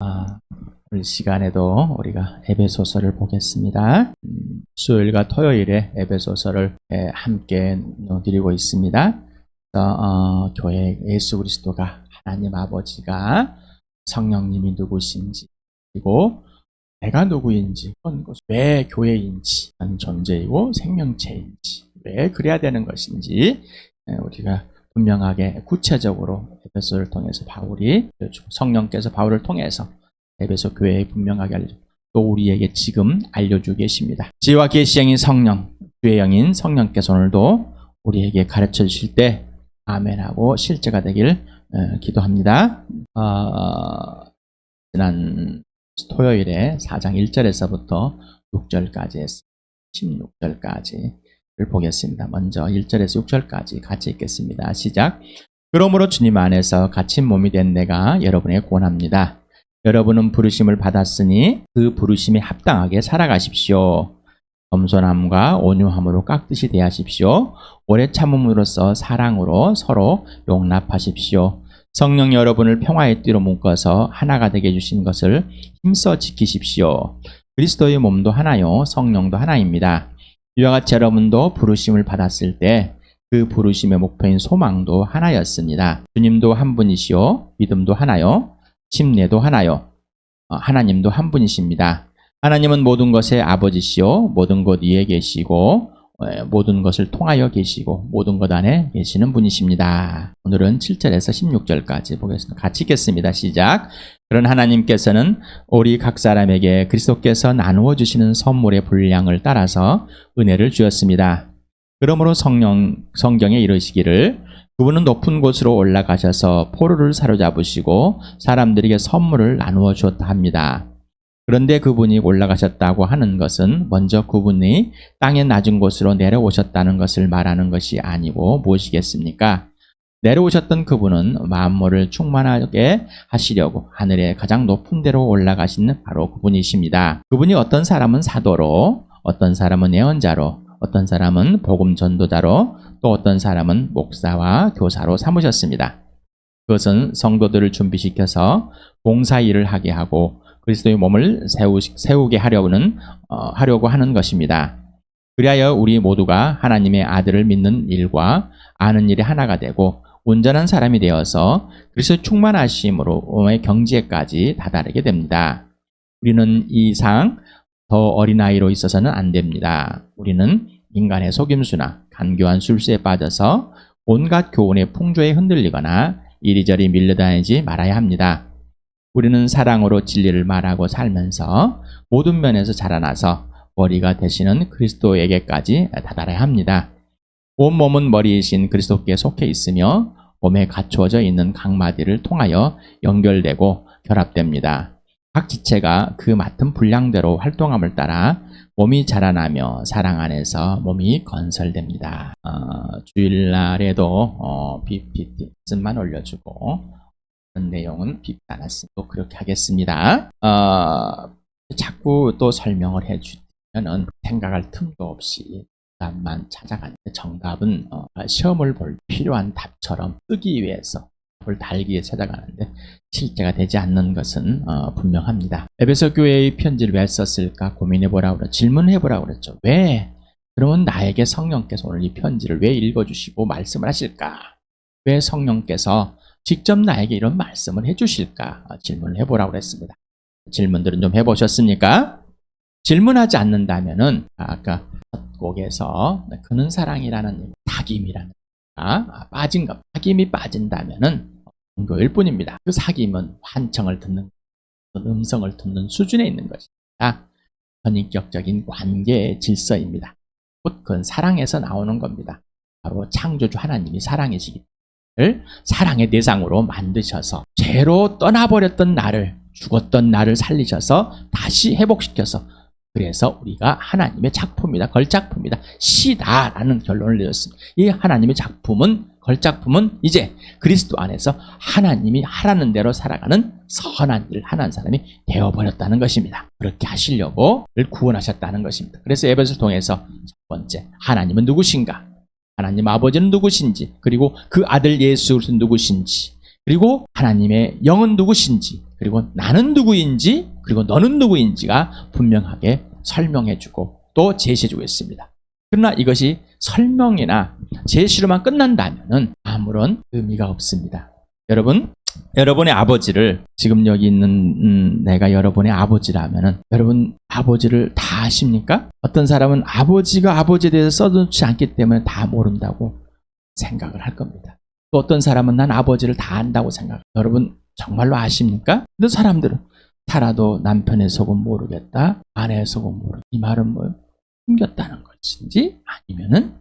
아, 오늘 시간에도 우리가 에베소서를 보겠습니다. 음, 수요일과 토요일에 에베소서를 에, 함께 드리고 있습니다. 어, 어, 교회 예수 그리스도가 하나님 아버지가 성령님이 누구신지 그리고 내가 누구인지 왜 교회인지 한 존재이고 생명체인지 왜 그래야 되는 것인지 에, 우리가 분명하게 구체적으로 에베소를 통해서 바울이 성령께서 바울을 통해서 에베소 교회에 분명하게 알려주고 또 우리에게 지금 알려주고 계십니다. 지혜와 계시형인 성령, 주의 영인 성령께서 오늘도 우리에게 가르쳐 주실 때 아멘하고 실제가 되길 어, 기도합니다. 어, 지난 토요일에 4장 1절에서부터 6절까지 16절까지를 보겠습니다. 먼저 1절에서 6절까지 같이 읽겠습니다. 시작. 그러므로 주님 안에서 갇힌 몸이 된 내가 여러분에 권합니다. 여러분은 부르심을 받았으니 그 부르심에 합당하게 살아가십시오. 겸손함과 온유함으로 깍듯이 대하십시오. 오래 참음으로써 사랑으로 서로 용납하십시오. 성령 여러분을 평화의 띠로 묶어서 하나가 되게 해주신 것을 힘써 지키십시오. 그리스도의 몸도 하나요, 성령도 하나입니다. 이와 같이 여러분도 부르심을 받았을 때 그 부르심의 목표인 소망도 하나였습니다. 주님도 한 분이시요, 믿음도 하나요, 침례도 하나요, 어, 하나님도 한 분이십니다. 하나님은 모든 것의 아버지시요, 모든 것 위에 계시고, 예, 모든 것을 통하여 계시고, 모든 것 안에 계시는 분이십니다. 오늘은 7절에서 16절까지 보겠습니다. 같이 읽겠습니다. 시작. 그런 하나님께서는 우리 각 사람에게 그리스도께서 나누어 주시는 선물의 분량을 따라서 은혜를 주었습니다. 그러므로 성령, 성경에 이르시기를 그분은 높은 곳으로 올라가셔서 포로를 사로잡으시고 사람들에게 선물을 나누어 주었다 합니다. 그런데 그분이 올라가셨다고 하는 것은 먼저 그분이 땅의 낮은 곳으로 내려오셨다는 것을 말하는 것이 아니고 무엇이겠습니까? 내려오셨던 그분은 만물을 충만하게 하시려고 하늘의 가장 높은 데로 올라가신 바로 그분이십니다. 그분이 어떤 사람은 사도로, 어떤 사람은 예언자로, 어떤 사람은 복음 전도자로, 또 어떤 사람은 목사와 교사로 삼으셨습니다. 그것은 성도들을 준비시켜서 봉사 일을 하게 하고 그리스도의 몸을 세우, 세우 게 하려는 어, 하려고 하는 것입니다. 그리하여 우리 모두가 하나님의 아들을 믿는 일과 아는 일이 하나가 되고 온전한 사람이 되어서 그리스도 충만하심으로 몸의 경지에까지 다다르게 됩니다. 우리는 이상 더 어린아이로 있어서는 안 됩니다. 우리는 인간의 속임수나 간교한 술수에 빠져서 온갖 교훈의 풍조에 흔들리거나 이리저리 밀려다니지 말아야 합니다. 우리는 사랑으로 진리를 말하고 살면서 모든 면에서 자라나서 머리가 되시는 그리스도에게까지 다다라야 합니다. 온 몸은 머리이신 그리스도께 속해 있으며 몸에 갖추어져 있는 각 마디를 통하여 연결되고 결합됩니다. 각 지체가 그 맡은 분량대로 활동함을 따라 몸이 자라나며 사랑 안에서 몸이 건설됩니다. 어, 주일날에도 어, BPT만 올려주고 그런 내용은. 또 그렇게 하겠습니다. 어, 자꾸 또 설명을 해주면은 생각할 틈도 없이 답만 찾아가는데 정답은 어, 시험을 볼 필요한 답처럼 쓰기 위해서 답을 달기 위해 찾아가는데 실제가 되지 않는 것은 어, 분명합니다. 에베소 교회의 편지를 왜 썼을까 고민해보라고 그랬죠. 질문해보라고 그랬죠. 왜? 그러면 나에게 성령께서 오늘 이 편지를 왜 읽어주시고 말씀을 하실까? 왜 성령께서 직접 나에게 이런 말씀을 해주실까? 어, 질문을 해보라고 그랬습니다. 질문들은 좀 해보셨습니까? 질문하지 않는다면은 아까 첫 곡에서 그는 사랑이라는 사귐이라는 아, 빠진 것, 사귐이 빠진다면은 종교일 뿐입니다. 그 사귐은 환청을 듣는 음성을 듣는 수준에 있는 것입니다. 선인격적인 관계의 질서입니다. 곧 그건 사랑에서 나오는 겁니다. 바로 창조주 하나님이 사랑이시기 사랑의 대상으로 만드셔서 죄로 떠나버렸던 나를 죽었던 나를 살리셔서 다시 회복시켜서 그래서 우리가 하나님의 작품이다. 걸작품이다. 시다라는 결론을 내렸습니다. 이 하나님의 작품은 걸작품은 이제 그리스도 안에서 하나님이 하라는 대로 살아가는 선한 일을 하는 사람이 되어버렸다는 것입니다. 그렇게 하시려고 구원하셨다는 것입니다. 그래서 에베소를 통해서 첫 번째 하나님은 누구신가? 하나님 아버지는 누구신지 그리고 그 아들 예수 그리스도는 누구신지 그리고 하나님의 영은 누구신지 그리고 나는 누구인지 그리고 너는 누구인지가 분명하게 설명해주고 또 제시해주고 있습니다. 그러나 이것이 설명이나 제시로만 끝난다면 아무런 의미가 없습니다. 여러분, 여러분의 아버지를 지금 여기 있는 음, 내가 여러분의 아버지라면은 여러분 아버지를 다 아십니까? 어떤 사람은 아버지가 아버지에 대해서 써놓지 않기 때문에 다 모른다고 생각을 할 겁니다. 또 어떤 사람은 난 아버지를 다 안다고 생각. 여러분 정말로 아십니까? 근데 사람들은 살아도 남편의 속은 모르겠다, 아내의 속은 모르. 이 말은 뭐 숨겼다는 것인지 아니면은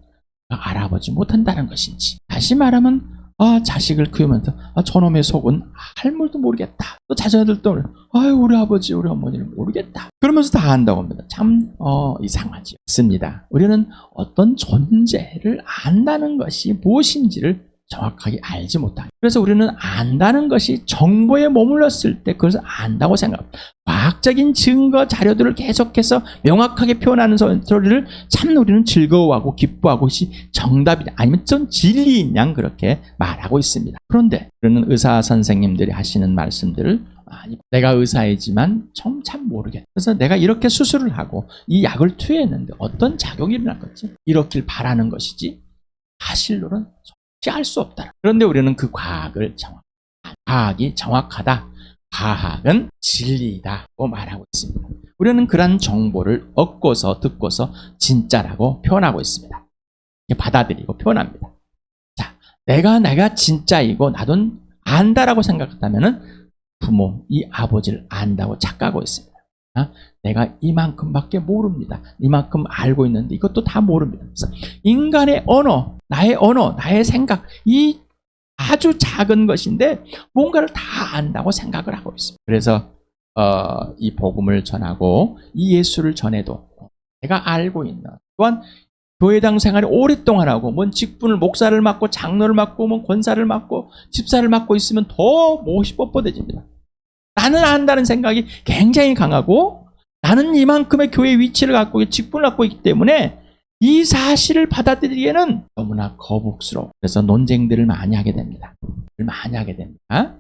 알아보지 못한다는 것인지. 다시 말하면 아 자식을 키우면서 아 저놈의 속은 할물도 모르겠다. 또 자녀들도. 아유 우리 아버지 우리 어머니를 모르겠다. 그러면서 다 안다고 합니다. 참 어, 이상하지 않습니다. 우리는 어떤 존재를 안다는 것이 무엇인지를 정확하게 알지 못하고 그래서 우리는 안다는 것이 정보에 머물렀을 때 그것을 안다고 생각합니다. 과학적인 증거 자료들을 계속해서 명확하게 표현하는 소- 소리를 참 우리는 즐거워하고 기뻐하고 것이 정답이다 아니면 좀 진리인 양 그렇게 말하고 있습니다. 그런데 우리는 의사 선생님들이 하시는 말씀들을 아니, 내가 의사이지만 좀참 모르겠다. 그래서 내가 이렇게 수술을 하고 이 약을 투여했는데 어떤 작용이 일어날 거지? 이렇길 바라는 것이지 사실로는 알 수 없다. 그런데 우리는 그 과학을 정확, 과학이 정확하다. 과학은 진리다고 말하고 있습니다. 우리는 그러한 정보를 얻고서 듣고서 진짜라고 표현하고 있습니다. 받아들이고 표현합니다. 자, 내가 내가 진짜이고 나도 안다라고 생각한다면은 부모, 이 아버지를 안다고 착각하고 있습니다. 아, 내가 이만큼밖에 모릅니다. 이만큼 알고 있는데 이것도 다 모릅니다. 인간의 언어, 나의 언어, 나의 생각, 이 아주 작은 것인데 뭔가를 다 안다고 생각을 하고 있습니다. 그래서 어, 이 복음을 전하고 이 예수를 전해도 내가 알고 있는 또한 교회당 생활을 오랫동안 하고 뭔 직분을 목사를 맡고 장로를 맡고 뭔 권사를 맡고 집사를 맡고 있으면 더 못이 뻣뻣해집니다. 나는 안다는 생각이 굉장히 강하고 나는 이만큼의 교회 위치를 갖고 직분을 갖고 있기 때문에 이 사실을 받아들이기에는 너무나 거북스러워. 그래서 논쟁들을 많이 하게 됩니다. 많이 하게 됩니다.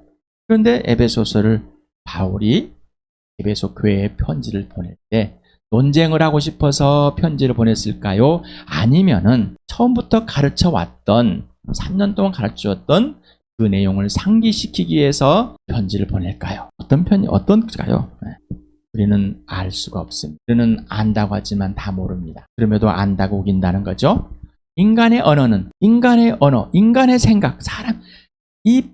그런데 에베소서를 바울이 에베소 교회에 편지를 보낼 때 논쟁을 하고 싶어서 편지를 보냈을까요? 아니면은 처음부터 가르쳐 왔던 3년 동안 가르쳐 줬던 그 내용을 상기시키기 위해서 편지를 보낼까요? 어떤 편이 어떤가요? 네. 우리는 알 수가 없습니다. 우리는 안다고 하지만 다 모릅니다. 그럼에도 안다고 우긴다는 거죠. 인간의 언어는 인간의 언어, 인간의 생각, 사람 이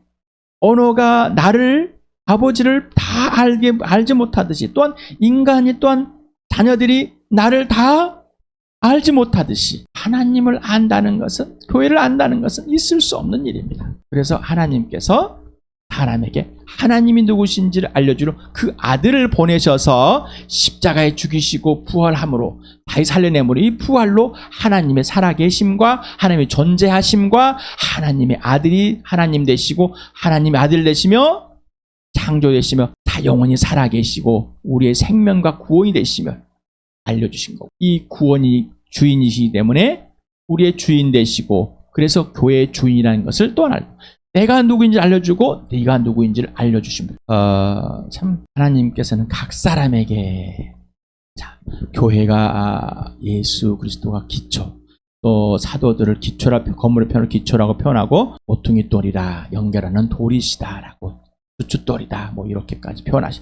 언어가 나를 아버지를 다 알게 알지 못하듯이 또한 인간이 또한 자녀들이 나를 다 알지 못하듯이 하나님을 안다는 것은 교회를 안다는 것은 있을 수 없는 일입니다. 그래서 하나님께서 사람에게 하나님이 누구신지를 알려주러 그 아들을 보내셔서 십자가에 죽이시고 부활함으로 다시 살려내므로 이 부활로 하나님의 살아계심과 하나님의 존재하심과 하나님의 아들이 하나님 되시고 하나님의 아들 되시며 창조되시며 다 영원히 살아계시고 우리의 생명과 구원이 되시며 알려주신 거고 이 구원이 주인이시기 때문에 우리의 주인 되시고 그래서 교회의 주인이라는 것을 또한 알고 내가 누구인지 알려주고 네가 누구인지를 알려주십니다. 어, 참 하나님께서는 각 사람에게 자, 교회가 예수 그리스도가 기초 또 사도들을 기초라 건물의 편을 기초라고 표현하고 모퉁이 돌이라 연결하는 돌이시다라고 주춧돌이다 뭐 이렇게까지 표현하시.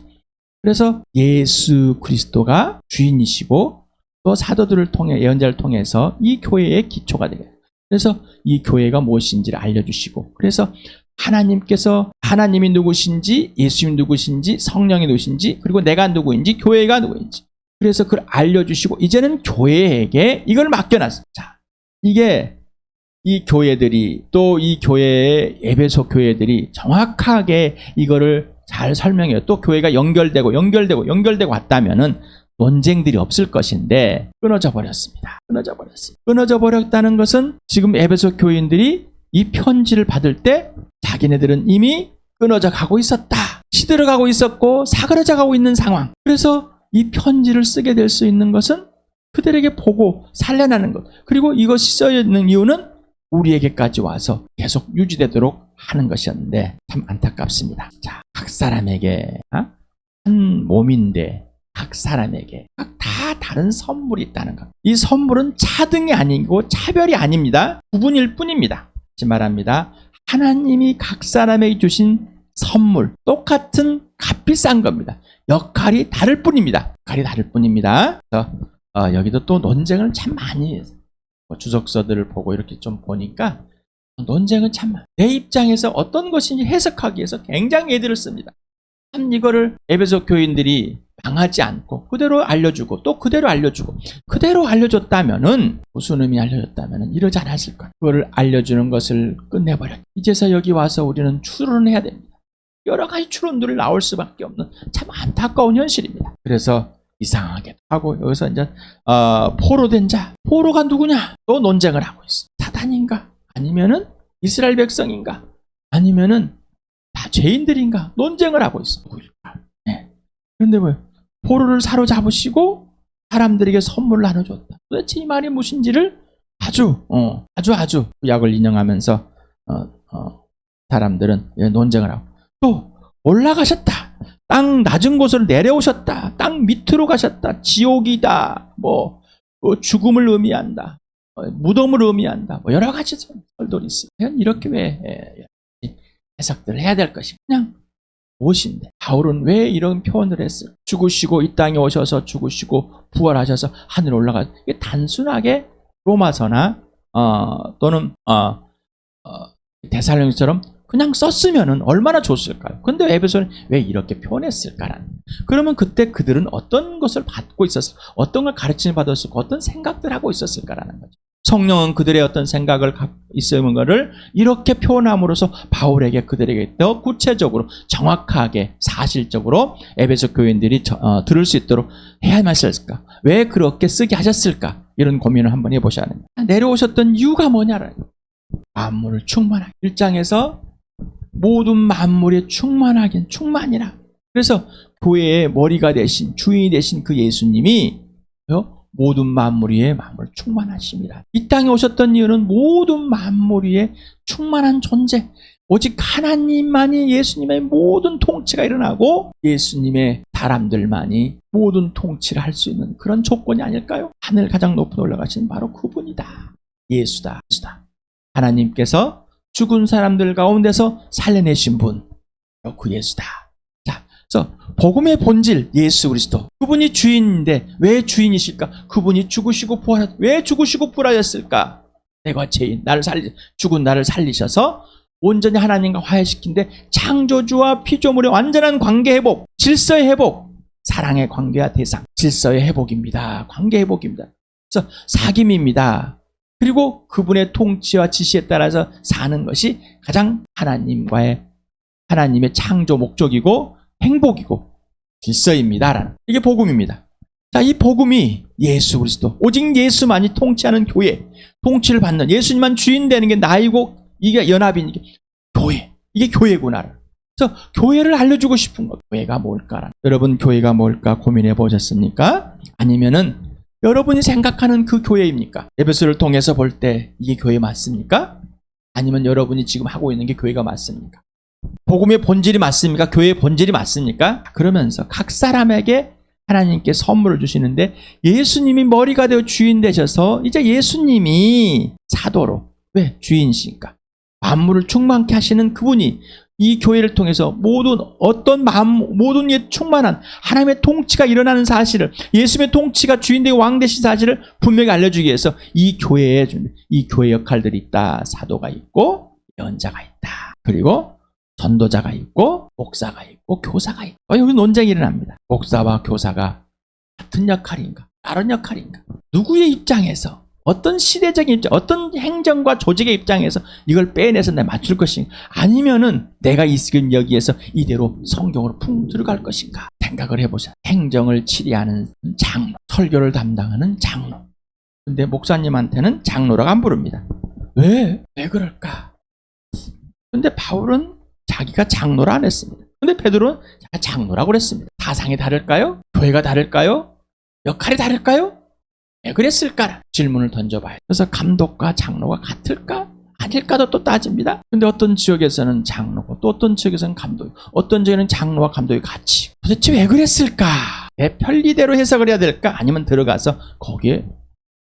그래서 예수 그리스도가 주인이시고 또 사도들을 통해 예언자를 통해서 이 교회의 기초가 되요. 그래서 이 교회가 무엇인지를 알려주시고 그래서 하나님께서 하나님이 누구신지 예수님이 누구신지 성령이 누구신지 그리고 내가 누구인지 교회가 누구인지 그래서 그걸 알려주시고 이제는 교회에게 이걸 맡겨놨어. 자 이게 이 교회들이 또 이 교회의 에베소 교회들이 정확하게 이거를 잘 설명해요. 또 교회가 연결되고 연결되고 연결되고 왔다면은 논쟁들이 없을 것인데 끊어져 버렸습니다. 끊어져 버렸습니다. 끊어져 버렸다는 것은 지금 에베소 교인들이 이 편지를 받을 때 자기네들은 이미 끊어져 가고 있었다. 시들어 가고 있었고 사그러져 가고 있는 상황. 그래서 이 편지를 쓰게 될 수 있는 것은 그들에게 보고 살려나는 것. 그리고 이것이 써져 있는 이유는 우리에게까지 와서 계속 유지되도록 하는 것이었는데 참 안타깝습니다. 자, 각 사람에게 어? 한 몸인데 각 사람에게 각다 다른 선물이 있다는 것. 이 선물은 차등이 아니고 차별이 아닙니다. 구분일 뿐입니다. 지 말합니다. 하나님이 각 사람에게 주신 선물 똑같은 값비싼 겁니다. 역할이 다를 뿐입니다. 역할이 다를 뿐입니다. 어, 여기도 또 논쟁을 참 많이 해요. 뭐 주석서들을 보고 이렇게 좀 보니까 논쟁은 참 많아요. 내 입장에서 어떤 것인지 해석하기 위해서 굉장히 애들을 씁니다. 참 이거를 에베소 교인들이 망하지 않고 그대로 알려주고 또 그대로 알려주고 그대로 알려줬다면은 무슨 의미 알려줬다면은 이러지 않았을 거야. 그거를 알려주는 것을 끝내버려. 이제서 여기 와서 우리는 추론해야 됩니다. 여러 가지 추론들을 나올 수밖에 없는 참 안타까운 현실입니다. 그래서 이상하게 하고 여기서 이제 어, 포로 된 자, 포로가 누구냐? 또 논쟁을 하고 있어. 사단인가? 아니면은 이스라엘 백성인가? 아니면은 다 죄인들인가? 논쟁을 하고 있어. 네. 그런데 왜 포로를 사로잡으시고 사람들에게 선물을 나눠줬다. 도대체 이 말이 무엇인지를 아주 어, 아주 아주 약을 인용하면서 어, 어, 사람들은 예, 논쟁을 하고 또 올라가셨다. 땅 낮은 곳으로 내려오셨다. 땅 밑으로 가셨다. 지옥이다. 뭐, 뭐 죽음을 의미한다. 어, 무덤을 의미한다. 뭐 여러 가지 설들이 있어요. 이렇게 왜 예, 해석들을 해야 될 것이 그냥 무엇인데 바울은 왜 이런 표현을 했어요? 죽으시고 이 땅에 오셔서 죽으시고 부활하셔서 하늘 올라가 이게 단순하게 로마서나 어, 또는 어, 어, 대살령처럼 그냥 썼으면은 얼마나 좋았을까요? 근데 에베소는 왜 이렇게 표현했을까라는. 그러면 그때 그들은 어떤 것을 받고 있었을, 어떤 걸 가르침을 받았을까, 어떤 생각들 하고 있었을까라는 거죠. 성령은 그들의 어떤 생각을 있는 것을 이렇게 표현함으로써 바울에게 그들에게 더 구체적으로 정확하게 사실적으로 에베소 교인들이 저- 어, 들을 수 있도록 해야만 했을까? 왜 그렇게 쓰게 하셨을까? 이런 고민을 한번 해보셔야 합니다. 내려오셨던 이유가 거예요. 만물을 충만하게. 1장에서 모든 만물에 충만하긴 충만이라. 그래서 교회의 머리가 되신 주인이 되신 그 예수님이 어? 모든 만물 위에 만물 충만하십니다. 이 땅에 오셨던 이유는 모든 만물 위에 충만한 존재. 오직 하나님만이 예수님의 모든 통치가 일어나고 예수님의 사람들만이 모든 통치를 할 수 있는 그런 조건이 아닐까요? 하늘 가장 높은 올라가신 바로 그분이다. 예수다. 예수다. 하나님께서 죽은 사람들 가운데서 살려내신 분, 그 예수다. 자, 그래서 복음의 본질 예수 그리스도. 그분이 주인인데 왜 주인이실까? 그분이 죽으시고 부활, 왜 죽으시고 부활하셨을까? 내가 죄인, 나를 살리, 죽은 나를 살리셔서 온전히 하나님과 화해시킨데 창조주와 피조물의 완전한 관계 회복, 질서의 회복, 사랑의 관계와 대상, 질서의 회복입니다. 관계 회복입니다. 그래서 사귐입니다. 그리고 그분의 통치와 지시에 따라서 사는 것이 가장 하나님과의 하나님의 창조 목적이고 행복이고 질서입니다라는 이게 복음입니다. 자, 이 복음이 예수 그리스도 오직 예수만이 통치하는 교회, 통치를 받는 예수님만 주인 되는 게 나이고 이게 연합인 이게 교회. 이게 교회구나. 그래서 교회를 알려주고 싶은 것. 교회가 뭘까? 여러분 교회가 뭘까 고민해 보셨습니까? 아니면은 여러분이 생각하는 그 교회입니까? 에베소를 통해서 볼 때 이게 교회 맞습니까? 아니면 여러분이 지금 하고 있는 게 교회가 맞습니까? 복음의 본질이 맞습니까? 교회의 본질이 맞습니까? 그러면서 각 사람에게 하나님께 선물을 주시는데 예수님이 머리가 되어 주인 되셔서 이제 예수님이 사도로 왜 주인이신가? 만물을 충만케 하시는 그분이 이 교회를 통해서 모든 어떤 마음 모든 예 충만한 하나님의 통치가 일어나는 사실을 예수님의 통치가 주인 되고 왕 되신 사실을 분명히 알려주기 위해서 이 교회에 준- 이 교회 역할들이 있다 사도가 있고 연자가 있다 그리고 전도자가 있고 목사가 있고 교사가 있고 어, 여기 논쟁이 일어납니다 목사와 교사가 같은 역할인가 다른 역할인가 누구의 입장에서 어떤 시대적인 입장, 어떤 행정과 조직의 입장에서 이걸 빼내서 내 맞출 것인가? 아니면은 내가 이 지금 여기에서 이대로 성경으로 풍 들어갈 것인가? 생각을 해보자. 행정을 치리하는 장로, 설교를 담당하는 장로. 근데 목사님한테는 장로라고 안 부릅니다. 왜? 왜 그럴까? 근데 바울은 자기가 장로라 안 했습니다. 근데 베드로는 자기가 장로라고 그랬습니다. 사상이 다를까요? 교회가 다를까요? 역할이 다를까요? 왜 그랬을까? 질문을 던져봐요. 그래서 감독과 장로가 같을까? 아닐까도 또 따집니다. 근데 어떤 지역에서는 장로고 또 어떤 지역에서는 감독, 어떤 지역에는 장로와 감독이 같이. 도대체 왜 그랬을까? 내 편리대로 해석을 해야 될까? 아니면 들어가서 거기에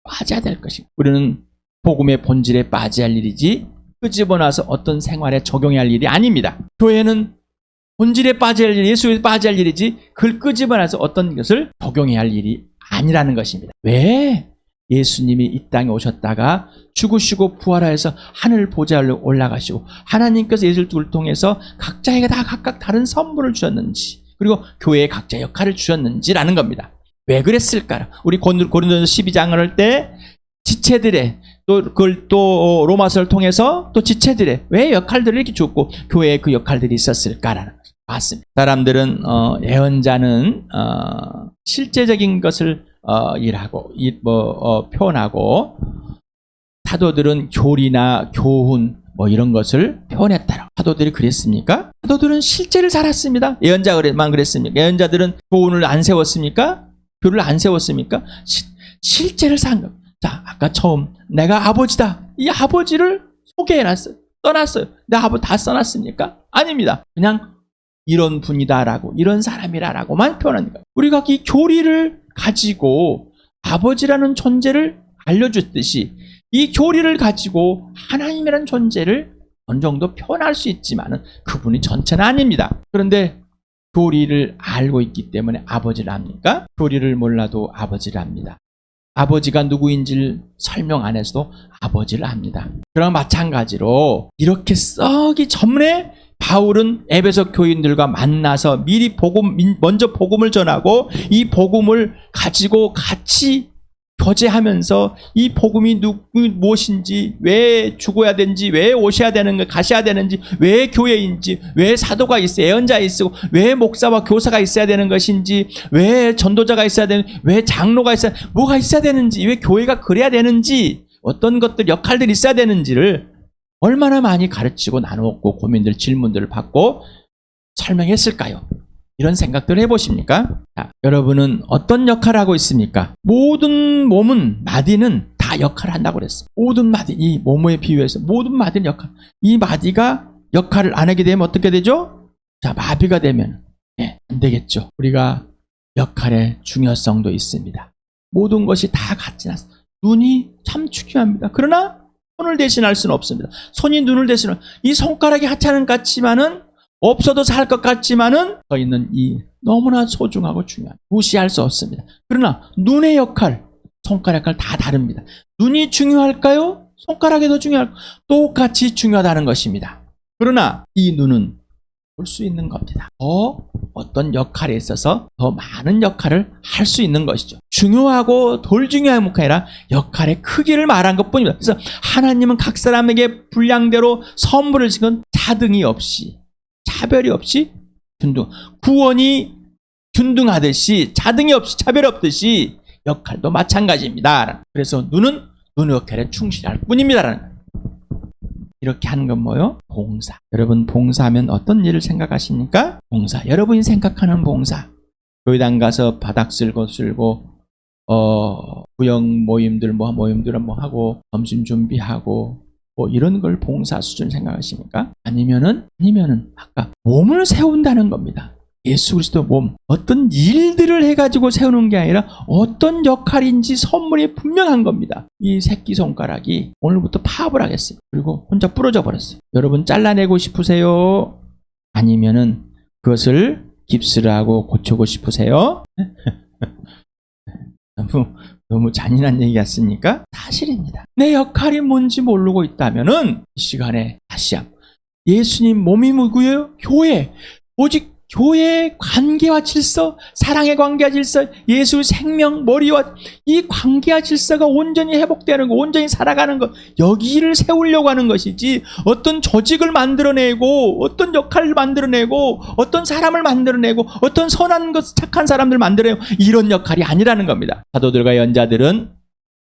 빠져야 될 것인가? 우리는 복음의 본질에 빠져야 할 일이지 끄집어 놔서 어떤 생활에 적용해야 할 일이 아닙니다. 교회는 본질에 빠져야 할 일, 예수에 빠져야 할 일이지 그걸 끄집어 놔서 어떤 것을 적용해야 할 일이 아니라는 것입니다. 왜 예수님이 이 땅에 오셨다가 죽으시고 부활하여서 하늘 보좌로 올라가시고 하나님께서 예수를 통해서 각자에게 다 각각 다른 선물을 주셨는지 그리고 교회에 각자 역할을 주셨는지라는 겁니다. 왜 그랬을까? 우리 고린- 고린도전서 12장을 할 때 지체들의 또 그걸 또 로마서를 통해서 또 지체들의 왜 역할들을 이렇게 줬고 교회에 그 역할들이 있었을까라는 것을 봤습니다. 사람들은 어, 예언자는 어, 실제적인 것을 어, 일하고 이, 뭐 어, 표현하고 사도들은 교리나 교훈 뭐 이런 것을 표현했다라고 사도들이 그랬습니까? 사도들은 실제를 살았습니다. 예언자만 그랬습니까? 예언자들은 교훈을 안 세웠습니까? 교를 안 세웠습니까? 시- 실제를 산 것. 자, 아까 처음 내가 아버지다. 이 아버지를 소개해놨어요. 써놨어요. 내 아버지 다 써놨습니까? 아닙니다. 그냥 이런 분이다라고 이런 사람이라라고만 표현합니다. 우리가 이 교리를 가지고 아버지라는 존재를 알려줬듯이 이 교리를 가지고 하나님이라는 존재를 어느 정도 표현할 수 있지만은 그분이 전체는 아닙니다. 그런데 교리를 알고 있기 때문에 아버지를 압니까? 교리를 몰라도 아버지를 압니다. 아버지가 누구인지를 설명 안 해서도 아버지를 압니다. 그랑 마찬가지로 이렇게 썩이 전에 바울은 에베소 교인들과 만나서 미리 복음 먼저 복음을 전하고 이 복음을 가지고 같이 교제하면서 이 복음이 누구 무엇인지 왜 죽어야 되는지 왜 오셔야 되는 가 가셔야 되는지 왜 교회인지 왜 사도가 있어 예언자 있고 왜 목사와 교사가 있어야 되는 것인지 왜 전도자가 있어야 되는 왜 장로가 있어야 뭐가 있어야 되는지 왜 교회가 그래야 되는지 어떤 것들 역할들이 있어야 되는지를 얼마나 많이 가르치고 나누었고 고민들 질문들을 받고 설명했을까요? 이런 생각들을 해보십니까? 자, 여러분은 어떤 역할을 하고 있습니까? 모든 몸은 마디는 다 역할을 한다고 그랬어. 모든 마디, 이 모모에 비유해서 모든 마디는 역할. 이 마디가 역할을 안 하게 되면 어떻게 되죠? 자, 마비가 되면 예, 안 되겠죠. 우리가 역할의 중요성도 있습니다. 모든 것이 다 같지 않습니다. 눈이 참 중요합니다. 그러나 손을 대신할 수는 없습니다. 손이 눈을 대신할 이 손가락이 하찮은 것 같지만은 없어도 살 것 같지만은 서 있는 이 너무나 소중하고 중요한 무시할 수 없습니다. 그러나 눈의 역할, 손가락 역할 다 다릅니다. 눈이 중요할까요? 손가락이 더 중요할까요? 똑같이 중요하다는 것입니다. 그러나 이 눈은 볼 수 있는 겁니다. 더 어떤 역할에 있어서 더 많은 역할을 할 수 있는 것이죠. 중요하고 덜 중요한 것이 아니라 역할의 크기를 말한 것 뿐입니다. 그래서 하나님은 각 사람에게 분량대로 선물을 지금 차등이 없이 차별이 없이 균등 구원이 균등하듯이 차등이 없이 차별 없듯이 역할도 마찬가지입니다. 그래서 눈은 눈의 역할에 충실할 뿐입니다라는. 이렇게 하는 건 뭐요? 봉사. 여러분 봉사하면 어떤 일을 생각하십니까? 봉사. 여러분이 생각하는 봉사. 교회당 가서 바닥 쓸고 쓸고 어 구역 모임들 뭐 모임들 뭐 하고 점심 준비하고 뭐 이런 걸 봉사 수준 생각하십니까? 아니면은 아니면은 아까 몸을 세운다는 겁니다. 예수 그리스도 몸 어떤 일들을 해가지고 세우는 게 아니라 어떤 역할인지 선물이 분명한 겁니다. 이 새끼 손가락이 오늘부터 파업을 하겠어요. 그리고 혼자 부러져 버렸어요. 여러분 잘라내고 싶으세요? 아니면은 그것을 깁스를 하고 고치고 싶으세요? 너무 너무 잔인한 얘기 같습니까? 사실입니다. 내 역할이 뭔지 모르고 있다면 은 이 시간에 다시 한번 예수님 몸이 누구예요? 교회. 오직 교회의 관계와 질서, 사랑의 관계와 질서, 예수 생명, 머리와 이 관계와 질서가 온전히 회복되는 것, 온전히 살아가는 것, 여기를 세우려고 하는 것이지, 어떤 조직을 만들어내고, 어떤 역할을 만들어내고, 어떤 사람을 만들어내고, 어떤 선한 것, 착한 사람들 만들어내고, 이런 역할이 아니라는 겁니다. 사도들과 연자들은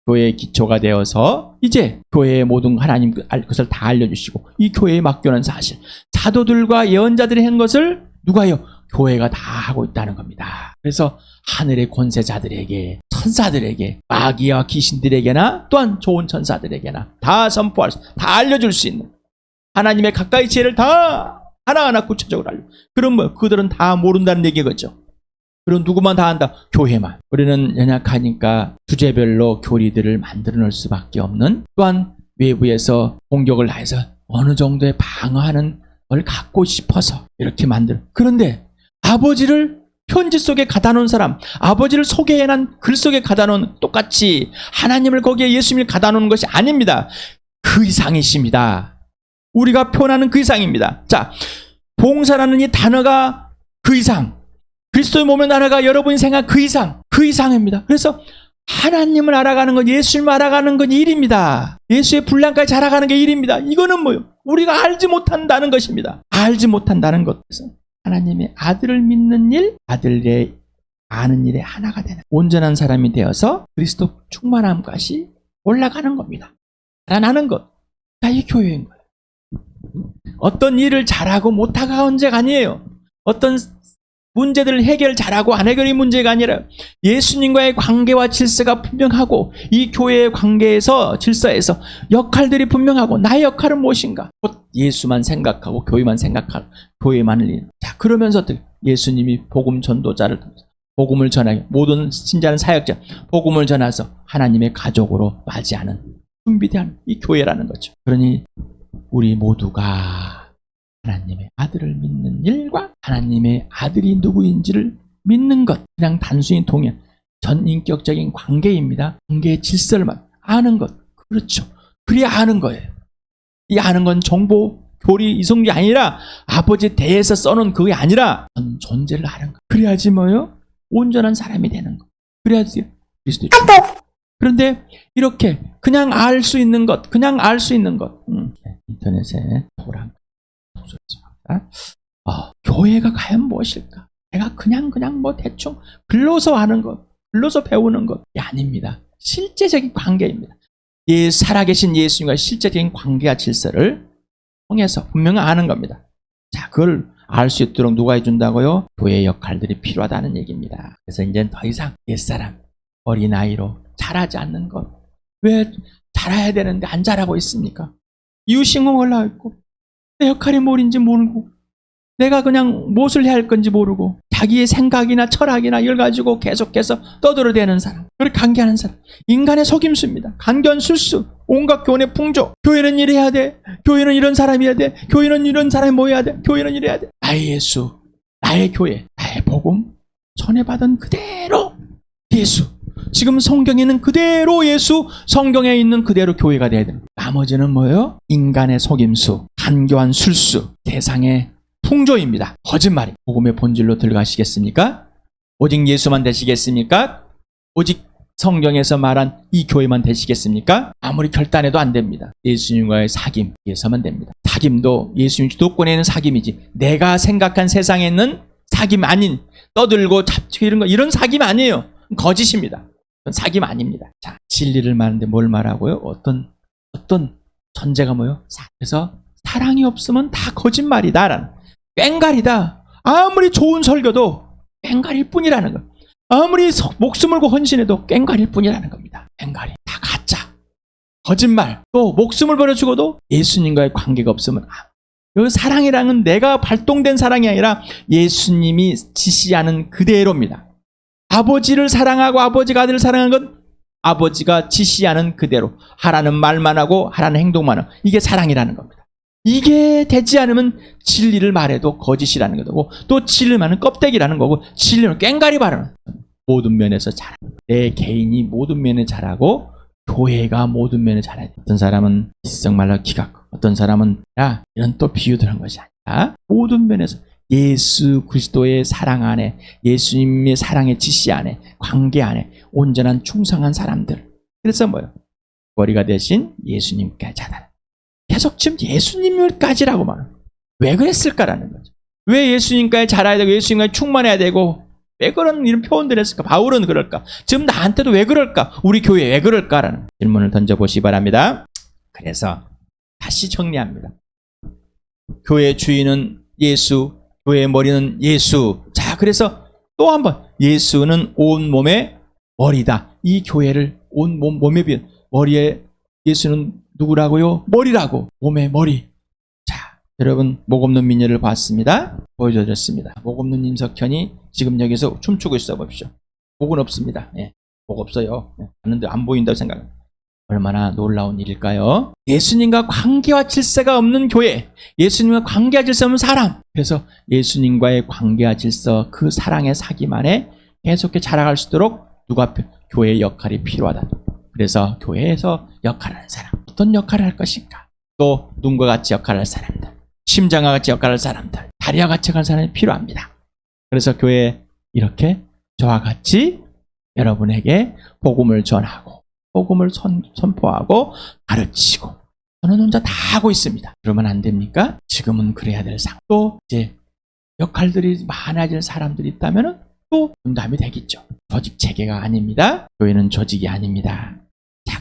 교회의 기초가 되어서 이제 교회의 모든 하나님 것을 다 알려주시고 이 교회에 맡겨놓은 사실 사도들과 예언자들이 한 것을 누가요? 교회가 다 하고 있다는 겁니다. 그래서 하늘의 권세자들에게 천사들에게 마귀와 귀신들에게나 또한 좋은 천사들에게나 다 선포할 수, 다 알려줄 수 있는 하나님의 가까이 지혜를 다 하나하나 구체적으로 알려. 그럼 뭐 그들은 다 모른다는 얘기겠죠. 그럼 누구만 다 한다? 교회만. 우리는 연약하니까 주제별로 교리들을 만들어 놓을 수밖에 없는 또한 외부에서 공격을 해서 어느 정도의 방어하는 걸 갖고 싶어서 이렇게 만들. 그런데 아버지를 편지 속에 가다 놓은 사람, 아버지를 소개해놓은 글 속에 가다 놓은 똑같이 하나님을 거기에 예수님을 가다 놓은 것이 아닙니다. 그 이상이십니다. 우리가 표현하는 그 이상입니다. 자, 봉사라는 이 단어가 그 이상, 그리스도의 몸의 나라가 여러분이 생각한 그 이상, 그 이상입니다. 그래서 하나님을 알아가는 건 예수님을 알아가는 건 일입니다. 예수의 분량까지 자라가는 게 일입니다. 이거는 뭐요? 우리가 알지 못한다는 것입니다. 알지 못한다는 것에서 하나님의 아들을 믿는 일, 아들의 아는 일에 하나가 되는 온전한 사람이 되어서 그리스도 충만함까지 올라가는 겁니다. 자라나는 것. 다 이 교회인 거예요. 어떤 일을 잘하고 못하가 문제가 아니에요. 어떤 문제들을 해결 잘하고 안 해결이 문제가 아니라 예수님과의 관계와 질서가 분명하고 이 교회의 관계에서 질서에서 역할들이 분명하고 나의 역할은 무엇인가? 곧 예수만 생각하고 교회만 생각하고 교회만을 일. 자 그러면서 어떻게 예수님이 복음 전도자를 통해서 복음을 전하게 모든 신자는 사역자 복음을 전해서 하나님의 가족으로 맞이하는 준비된 이 교회라는 거죠. 그러니 우리 모두가 하나님의 아들을 믿는 일과 하나님의 아들이 누구인지를 믿는 것 그냥 단순히 동의 전인격적인 관계입니다. 관계의 질서를 막 아는 것 그렇죠. 그래야 아는 거예요. 이 아는 건 정보 교리 이성이 아니라 아버지 대에서 써놓은 그게 아니라 전 존재를 아는 거. 그래야지 뭐요? 온전한 사람이 되는 거. 그래야지 그리스도 그런데 이렇게 그냥 알 수 있는 것, 그냥 알 수 있는 것. 음, 인터넷에 보랑 없었습니다. 아, 교회가 과연 무엇일까? 내가 그냥 그냥 뭐 대충 글로서 하는 것, 글로서 배우는 것이 아닙니다. 실제적인 관계입니다. 예, 살아계신 예수님과 실제적인 관계와 질서를 통해서 분명히 아는 겁니다. 자, 그걸 알 수 있도록 누가 해준다고요? 교회의 역할들이 필요하다는 얘기입니다. 그래서 이제 더 이상 옛사람, 어린아이로 자라지 않는 것. 왜 자라야 되는데 안 자라고 있습니까? 이웃신공 올라와 있고, 내 역할이 뭘인지 모르고, 내가 그냥 무엇을 해야 할 건지 모르고, 자기의 생각이나 철학이나 이걸 가지고 계속해서 떠들어대는 사람, 그렇게 관계하는 사람, 인간의 속임수입니다. 간견 술수, 온갖 교훈의 풍조, 교회는 이래야 돼, 교회는 이런 사람이어야 돼, 교회는 이런 사람이 모여야 돼, 교회는 이래야 돼. 나의 예수, 나의 교회, 나의 복음, 전해받은 그대로 예수. 지금 성경에는 그대로 예수, 성경에 있는 그대로 교회가 돼야 됩니다. 나머지는 뭐예요? 인간의 속임수, 간교한 술수, 세상의 풍조입니다. 거짓말이. 복음의 본질로 들어가시겠습니까? 오직 예수만 되시겠습니까? 오직 성경에서 말한 이 교회만 되시겠습니까? 아무리 결단해도 안 됩니다. 예수님과의 사귐에서만 됩니다. 사귐도 예수님 주도권에 있는 사귐이지. 내가 생각한 세상에 있는 사귐 아닌 떠들고 잡치고 이런 거 이런 사귐 아니에요. 거짓입니다. 사귐 아닙니다. 자, 진리를 말하는데 뭘 말하고요? 어떤 어떤 전제가 뭐요? 사- 그래서 사랑이 없으면 다 거짓말이다라는 뺑갈이다. 아무리 좋은 설교도 뺑갈일 뿐이라는 거. 아무리 서- 목숨 걸고 헌신해도 뺑갈일 뿐이라는 겁니다. 뺑갈이 다 가짜. 거짓말. 또 목숨을 버려 죽어도 예수님과의 관계가 없으면 아, 그 사랑이랑은 내가 발동된 사랑이 아니라 예수님이 지시하는 그대로입니다. 아버지를 사랑하고 아버지가 아들을 사랑하는 건 아버지가 지시하는 그대로 하라는 말만 하고 하라는 행동만 하고 이게 사랑이라는 겁니다. 이게 되지 않으면 진리를 말해도 거짓이라는 거고 또 진리를 말하는 껍데기라는 거고 진리는 꽹가리 바라는 모든 면에서 잘. 내 개인이 모든 면에 잘하고 교회가 모든 면에 잘해야 돼. 어떤 사람은 일성말로 기가 커. 어떤 사람은 야 이런 또 비유들 한 것이 아니라 모든 면에서 예수 그리스도의 사랑 안에 예수님의 사랑의 지시 안에 관계 안에 온전한 충성한 사람들. 그래서 뭐요? 머리가 대신 예수님까지 하다. 계속 지금 예수님까지라고 말왜 그랬을까라는 거죠. 왜 예수님까지 자라야 되고 예수님까지 충만해야 되고 왜 그런 이런 표현들을 했을까? 바울은 그럴까? 지금 나한테도 왜 그럴까? 우리 교회 왜 그럴까라는 질문을 던져보시 기 바랍니다. 그래서 다시 정리합니다. 교회 주인은 예수, 교회의 머리는 예수. 자, 그래서 또 한번 예수는 온 몸의 머리다. 이 교회를 온 몸, 몸에 비운 머리에 예수는 누구라고요? 머리라고. 몸의 머리. 자, 여러분 목 없는 미녀를 봤습니다. 보여줬습니다. 목 없는 임석현이 지금 여기서 춤추고 있어 보십시오. 목은 없습니다. 예, 목 없어요. 예, 봤는데 안 보인다고 생각. 얼마나 놀라운 일일까요? 예수님과 관계와 질서가 없는 교회, 예수님과 관계와 질서 없는 사람. 그래서 예수님과의 관계와 질서, 그 사랑의 사기만에 계속해 자라갈 수 있도록 누가 피- 교회의 역할이 필요하다. 그래서 교회에서 역할을 하는 사람, 어떤 역할을 할 것인가? 또 눈과 같이 역할을 할 사람들, 심장과 같이 역할을 할 사람들, 다리와 같이 할 사람이 필요합니다. 그래서 교회에 이렇게 저와 같이 여러분에게 복음을 전하고 복음을 선, 선포하고 가르치고 저는 혼자 다 하고 있습니다. 그러면 안 됩니까? 지금은 그래야 될 상. 또 이제 역할들이 많아질 사람들이 있다면은 또 분담이 되겠죠. 조직 체계가 아닙니다. 교회는 조직이 아닙니다.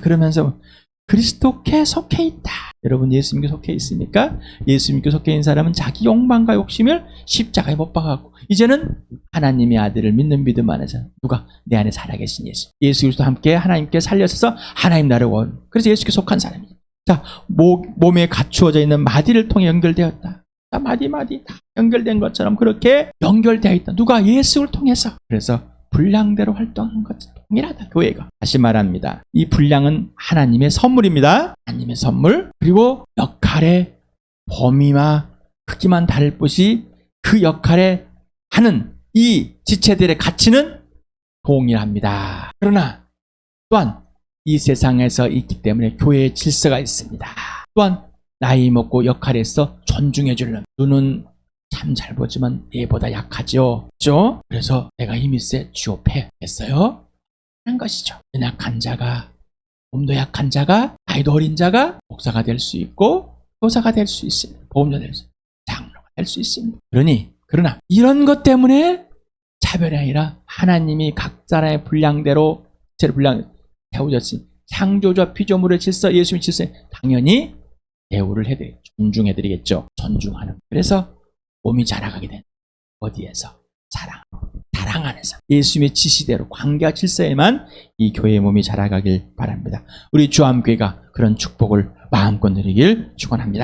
자 그러면서 그리스도께 속해 있다. 여러분 예수님께 속해 있습니까? 예수님께 속해 있는 사람은 자기 욕망과 욕심을 십자가에 못 박았고 이제는 하나님의 아들을 믿는 믿음 안에서 누가 내 안에 살아계신 예수 예수 그리스도 함께 하나님께 살려서 하나님 나를 원 그래서 예수께 속한 사람이에요 자 목, 몸에 갖추어져 있는 마디를 통해 연결되었다 자, 마디 마디 다 연결된 것처럼 그렇게 연결되어 있다 누가 예수를 통해서 그래서 분량대로 활동하는 것 동일하다 교회가 다시 말합니다 이 분량은 하나님의 선물입니다 하나님의 선물 그리고 역할의 범위와 크기만 다를 뿐이 그 역할에 하는 이 지체들의 가치는 동일합니다. 그러나 또한 이 세상에서 있기 때문에 교회의 질서가 있습니다. 또한 나이 먹고 역할에서 존중해 주려면 눈은 참 잘 보지만 얘보다 약하죠. 그죠? 그래서 내가 힘이 세 취업해 했어요. 하는 것이죠. 연약한 자가 몸도 약한 자가 나이도 어린 자가 목사가 될 수 있고 교사가 될 수 있습니다. 보험자 될 수, 장로가 될 수 있습니다. 그러니 그러나 이런 것 때문에 차별이 아니라 하나님이 각 사람의 분량대로 제 분량 세워졌으니 창조자 피조물의 질서 예수님의 질서에 당연히 대우를 해드리 존중해드리겠죠. 존중하는. 그래서 몸이 자라가게 된 어디에서 사랑, 사랑 안에서 예수님의 지시대로 관계와 질서에만 이 교회의 몸이 자라가길 바랍니다. 우리 주암교회가 그런 축복을 마음껏 누리길 축원합니다.